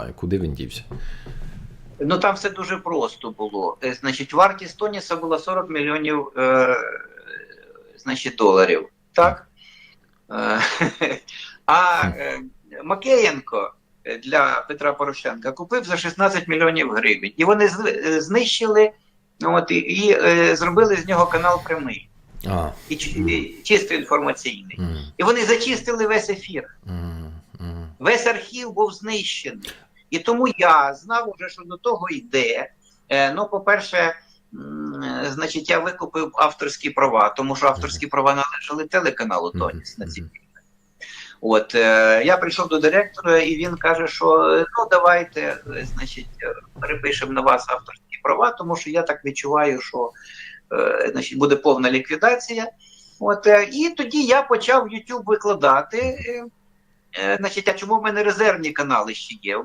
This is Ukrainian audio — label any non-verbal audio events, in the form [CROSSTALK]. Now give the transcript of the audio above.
немає. Куди він дівся? Ну там все дуже просто було. Е, Значить, вартість Тоніса була 40 мільйонів е, значить, доларів. Так? Е, [LAUGHS] а е, Макеєнко для Петра Порошенка купив за 16 мільйонів гривень. І вони е, знищили от, і, і е, зробили з нього канал прямий А, і, і чисто інформаційний. м, І вони зачистили весь ефір. м, м. Весь архів був знищений. І тому я знав уже, що до того йде. Е, ну, по-перше, значить, я викупив авторські права, тому що авторські права належали телеканалу Тоніс на ці фільми. От е, я прийшов до директора, і він каже, що е, ну давайте, значить, перепишемо на вас авторські права, тому що я так відчуваю, що е, значить, буде повна ліквідація. От, е, і тоді я почав YouTube викладати. е, значить, а чому в мене резервні канали ще є?